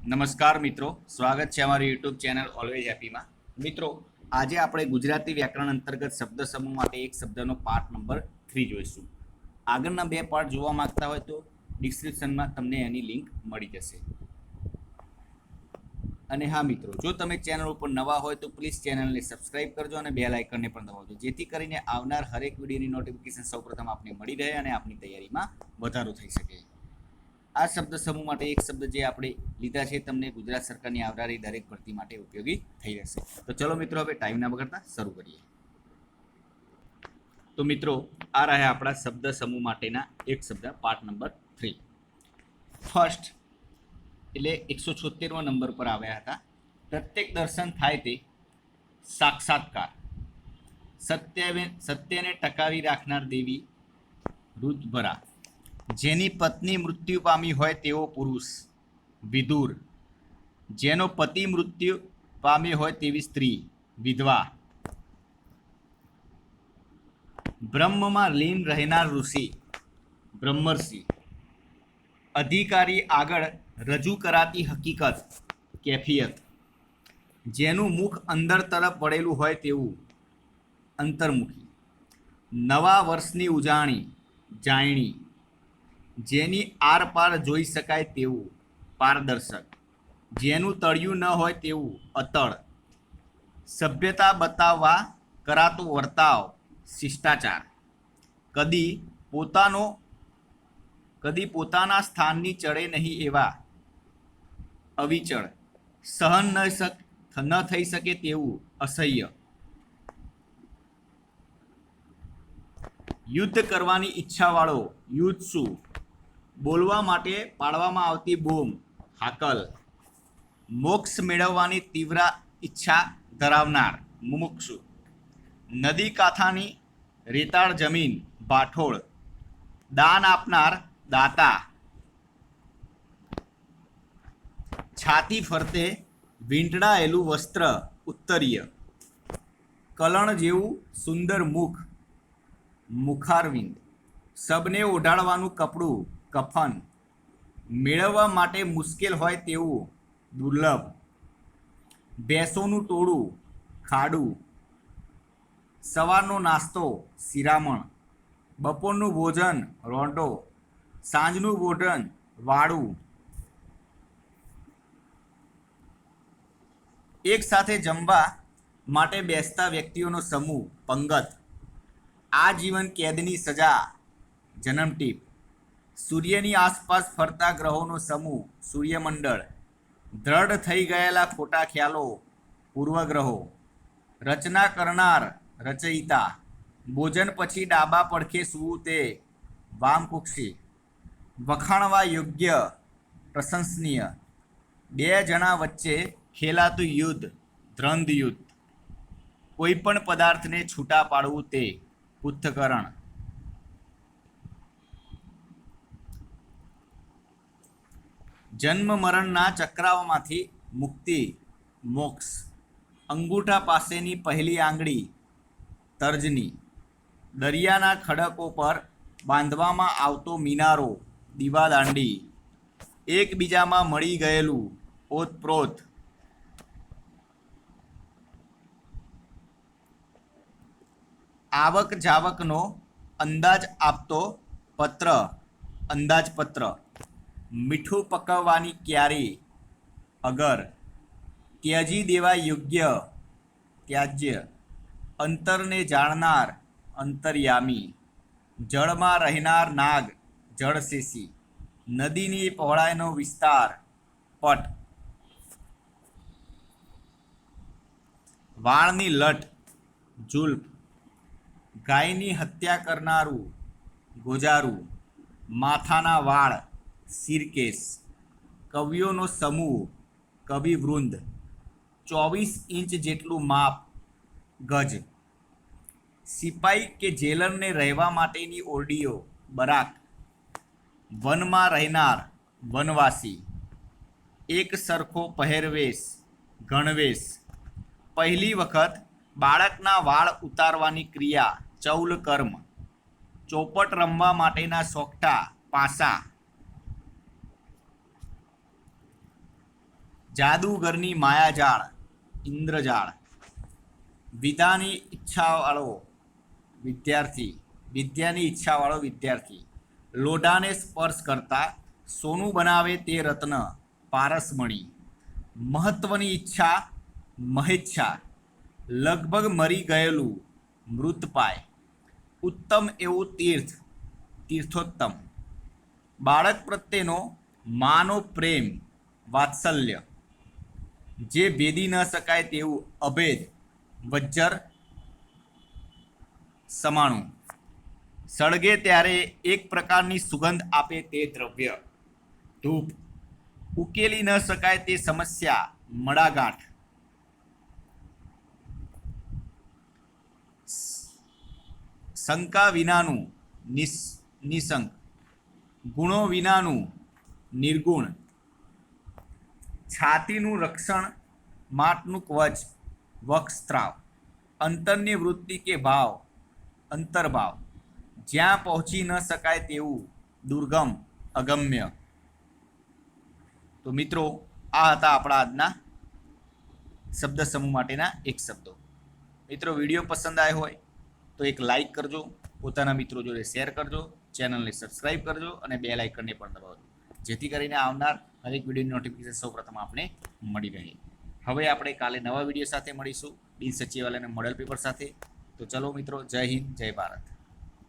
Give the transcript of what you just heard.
નમસ્કાર મિત્રો, સ્વાગત છે અમારી યુટ્યુબ ચેનલ ઓલવેજ હેપીમાં મિત્રો, આજે આપણે ગુજરાતી વ્યાકરણ અંતર્ગત શબ્દ સમૂહ માટે એક શબ્દનો પાર્ટ નંબર થ્રી જોઈશું. આગળના બે પાર્ટ જોવા માંગતા હોય તો ડિસ્ક્રિપ્શનમાં તમને એની લિંક મળી જશે. અને હા મિત્રો, જો તમે ચેનલ ઉપર નવા હોય તો પ્લીઝ ચેનલને સબસ્ક્રાઇબ કરજો અને બેલ આઇકનને પણ દબાવજો, જેથી કરીને આવનાર હરેક વિડીયોની નોટિફિકેશન સૌપ્રથમ આપને મળી રહે અને આપની તૈયારીમાં વધારો થઈ શકે. આ શબ્દ સમૂહ માટે એક શબ્દ જે આપણે લીધા છે, તમને ગુજરાત સરકારની આવનારી દરેક ભરતી માટે ઉપયોગી થઈ રહેશે. તો ચલો મિત્રો, હવે ટાઈમ ના બગડતા શરૂ કરીએ. તો મિત્રો, આ રહ્યા આપણા શબ્દ સમૂહ માટેના એક શબ્દ પાર્ટ નંબર થ્રી ફર્સ્ટ એટલે એકસો છોતેરમા નંબર પર આવ્યા હતા. પ્રત્યેક દર્શન થાય તે સાક્ષાત્કાર. સત્ય સત્યને ટકાવી રાખનાર દેવી રુદભરા જેની પત્ની મૃત્યુ પામી હોય તેવો પુરુષ વિદુર જેનો પતિ મૃત્યુ પામી હોય તેવી સ્ત્રી, વિધવા. બ્રહ્મમાં લીન રહેનાર ઋષિ, બ્રહ્મર્ષિ. અધિકારી આગળ રજૂ કરાતી હકીકત, કેફિયત. જેનું મુખ અંદર તરફ વળેલું હોય તેવું અંતર્મુખી. નવા વર્ષની ઉજાણી, જાયણી. જેની આરપાર જોઈ શકાય તેવું, પારદર્શક. જેનું તળિયું ન હોય તેવું, અતળ. સભ્યતા બતાવવા કરાતો વર્તાવ, શિષ્ટાચાર. કદી પોતાનો, કદી પોતાના સ્થાનની ચડે નહીં એવા. અવિચળ. સહન ન શક, ન થઈ શકે તેવું અસહ્ય. યુદ્ધ કરવાની ઈચ્છાવાળો યુદ્ધસુ બોલવા માટે પાડવામાં આવતી બૂમ, હાકલ. મોક્ષ મેળવવાની તીવ્ર ઈચ્છા ધરાવનાર મુમુક્ષુ. નદી કાંઠાની રેતાળ જમીન ભાઠોળ દાન આપનાર દાતા. છાતી ફરતે વીંટળાયેલું વસ્ત્ર ઉત્તરીય. કલણ જેવું સુંદર મુખ, મુખારવિંદ. સબને ઓઢાડવાનું કપડું કફન મેળવવા માટે મુશ્કેલ હોય તેવું દુર્લભ. ભેંસોનું ટોળું, ખાડું, સવારનો નાસ્તો, શિરામણ, બપોરનું ભોજન, રોંટો, સાંજનું ભોજન વાળું. એક સાથે જમવા માટે બેસતા વ્યક્તિઓનો સમૂહ, પંગત. આજીવન કેદની સજા, જન્મટીપ. સૂર્યની આસપાસ ફરતા ગ્રહોનો સમૂહ, સૂર્યમંડળ, દ્રઢ થઈ ગયેલા ખોટા ખ્યાલો, પૂર્વગ્રહો, રચના કરનાર રચયિતા, ભોજન પછી ડાબા પડખે સૂવું તે, વામકુક્ષી, વખાણવા યોગ્ય, પ્રશંસનીય, બે જણા વચ્ચે ખેલાતું યુદ્ધ, દ્રંદ યુદ્ધ. કોઈપણ પદાર્થને છૂટા પાડવું તે પૃથ્થકરણ. જન્મ મરણના ચક્રાઓમાંથી મુક્તિ, મોક્ષ. અંગૂઠા પાસેની પહેલી આંગળી, તર્જની. દરિયાના ખડકો પર બાંધવામાં આવતો મિનારો, દીવાદાંડી. એકબીજામાં મળી ગયેલું ઓતપ્રોત. આવક જાવકનો અંદાજ આપતો પત્ર, અંદાજપત્ર. મીઠું પકવવાની ક્યારી અગર ત્યજી દેવા યોગ્ય ત્યાજ્ય અંતરને જાણનાર અંતર્યામી, જળમાં રહેનાર નાગ, જળશેષી, નદીની પહોળાઈનો વિસ્તાર, પટ. વાળની લટ, જુલ્ફ. ગાયની હત્યા કરનારું ગોજારું, માથાના વાળ. સિરકેશ, કવિઓનો સમૂહ, કવિવૃંદ, ચોવીસ ઇંચ જેટલું માપ, ગજ. સિપાઈ કે જેલરને રહેવા માટેની ઓરડીઓ, બરાક. વનમાં રહેનાર, વનવાસી. એક સરખો પહેરવેશ, ગણવેશ. પહેલી વખત બાળકના વાળ ઉતારવાની ક્રિયા ચૌલ કર્મ ચોપટ રમવા માટેના સોગઠા પાસા. જાદુગરની માયાજાળ, ઇન્દ્રજાળ. વિદ્યાની ઈચ્છાવાળો વિદ્યાર્થી, વિદ્યાની ઈચ્છાવાળો વિદ્યાર્થી. લોઢાને સ્પર્શ કરતા સોનું બનાવે તે રત્ન પારસમણી. મહત્વની ઈચ્છા, મહેચ્છા. લગભગ મરી ગયેલું મૃતપાય. ઉત્તમ એવું તીર્થ, તીર્થોત્તમ. બાળક પ્રત્યેનો માનો પ્રેમ, વાત્સલ્ય. જે ભેદી ન શકાય તેવું અભેદ, વજ્જર સમાણું. સળગે ત્યારે એક પ્રકારની સુગંધ આપે તે દ્રવ્ય. ધૂપ. ઉકેલી ન શકાય તે સમસ્યા, મડાગાંઠ. શંકા વિનાનું નિસ નિશંક ગુણો વિનાનું નિર્ગુણ. છાતીનું રક્ષણ, માટનું કવચ, વક્ષસ્ત્રાવ, અંતરની વૃત્તિ કે ભાવ, અંતર્ભાવ. જ્યાં પહોંચી ન શકાય તેવું દુર્ગમ, અગમ્ય. તો મિત્રો, આ હતા આપણા આજના શબ્દ સમૂહ માટેના એક શબ્દો. મિત્રો, વીડિયો પસંદ આવ્યો હોય તો એક લાઈક કરજો, પોતાના મિત્રો જોડે શેર કરજો, ચેનલને સબસ્ક્રાઇબ કરજો અને બે લાઇકનને પણ દબાવજો. જેથી કરીને આવનાર દરેક વિડીયોની નોટિફિકેશન સૌપ્રથમ આપણે મળી રહે. હવે આપણે કાલે નવા વીડિયો સાથે મળીશું. બિન સચિવાલયના મોડલ પેપર સાથે. તો ચલો મિત્રો, જય હિન્દ, જય ભારત.